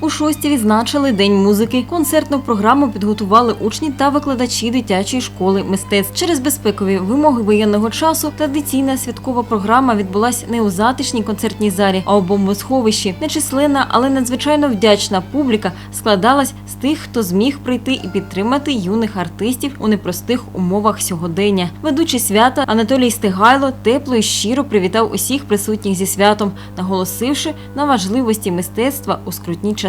У шості відзначили День музики. Концертну програму підготували учні та викладачі дитячої школи мистецтв. Через безпекові вимоги воєнного часу традиційна святкова програма відбулася не у затишній концертній залі, а у бомбосховищі. Нечисленна, але надзвичайно вдячна публіка складалась з тих, хто зміг прийти і підтримати юних артистів у непростих умовах сьогодення. Ведучий свята Анатолій Стигайло тепло і щиро привітав усіх присутніх зі святом, наголосивши на важливості мистецтва у скрутні часи.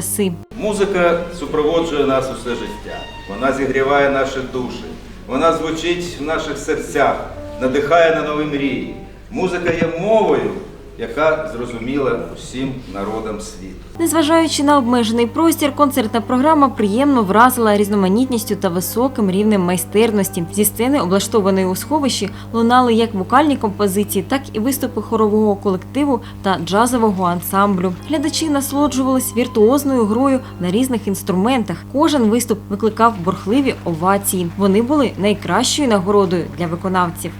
Музика супроводжує нас усе життя. Вона зігріває наші душі. Вона звучить в наших серцях, надихає на нові мрії. Музика є мовою, яка зрозуміла усім народам світу. Незважаючи на обмежений простір, концертна програма приємно вразила різноманітністю та високим рівнем майстерності. Зі сцени, облаштованої у сховищі, лунали як вокальні композиції, так і виступи хорового колективу та джазового ансамблю. Глядачі насолоджувались віртуозною грою на різних інструментах. Кожен виступ викликав бурхливі овації. Вони були найкращою нагородою для виконавців.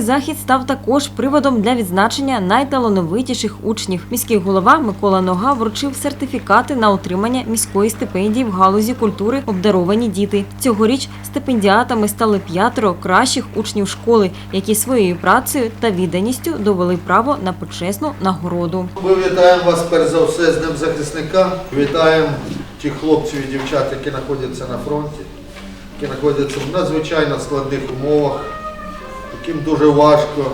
Святковий захід став також приводом для відзначення найталановитіших учнів. Міський голова Микола Нога вручив сертифікати на отримання міської стипендії в галузі культури обдаровані діти. Цьогоріч стипендіатами стали п'ятеро кращих учнів школи, які своєю працею та відданістю довели право на почесну нагороду. Ми вітаємо вас перш за все з Днем захисника. Вітаємо тих хлопців і дівчат, які знаходяться на фронті, які знаходяться в надзвичайно складних умовах, яким дуже важко.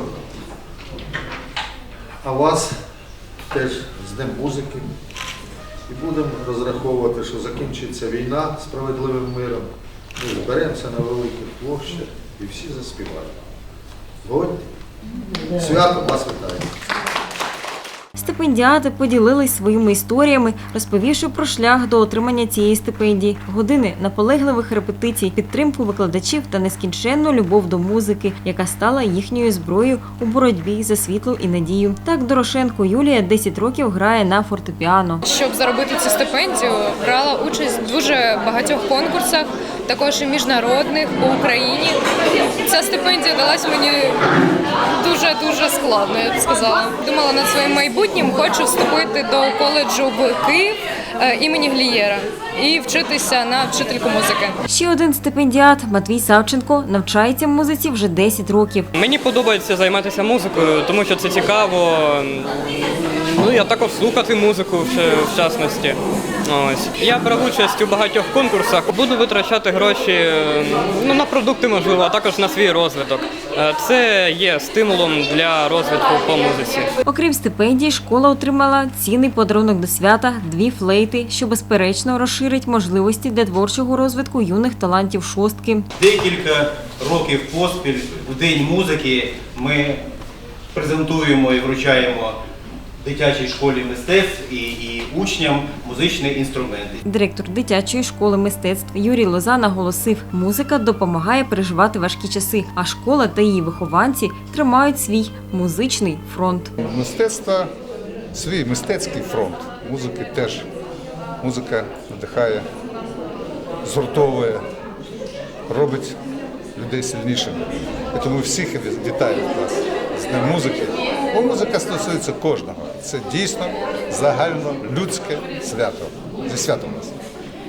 А вас теж з Днем музики. І будемо розраховувати, що закінчиться війна справедливим миром. Ми зберемося на великих площах і всі заспіваємо. Згодні? Свято вас вітаю! Стипендіати поділились своїми історіями, розповівши про шлях до отримання цієї стипендії, години наполегливих репетицій, підтримку викладачів та нескінченну любов до музики, яка стала їхньою зброєю у боротьбі за світло і надію. Так Дорошенко Юлія 10 років грає на фортепіано. Щоб заробити цю стипендію, брала участь в дуже багатьох конкурсах, також і міжнародних по Україні. Ця стипендія далась мені дуже дуже складно, я б сказала. Думала над своїм майбутнім, хочу вступити до коледжу в Київ е, імені Глієра і вчитися на вчительку музики. Ще один стипендіат Матвій Савченко навчається музиці вже 10 років. Мені подобається займатися музикою, тому що це цікаво. Ну, я також слухати музику в, в частності. Ось. Я беру участь у багатьох конкурсах. Буду витрачати гроші ну, на продукти, можливо, а також на свій розвиток. Е, Це є стимулом для розвитку по музиці. Окрім стипендій, школа отримала цінний подарунок до свята дві флейти, що безперечно розширить можливості для творчого розвитку юних талантів шостки. Декілька років поспіль у День музики ми презентуємо і вручаємо дитячій школі мистецтв і, і учням музичні інструменти. Директор дитячої школи мистецтв Юрій Лоза наголосив, музика допомагає переживати важкі часи, а школа та її вихованці тримають свій музичний фронт. мистецтва свій мистецький фронт. Музики теж. Музика надихає, згуртовує, робить людей сильнішими. Тому всіх вітаю вас з Днем музики. Бо музика стосується кожного. Це дійсно загальнолюдське свято. Зі святом вас.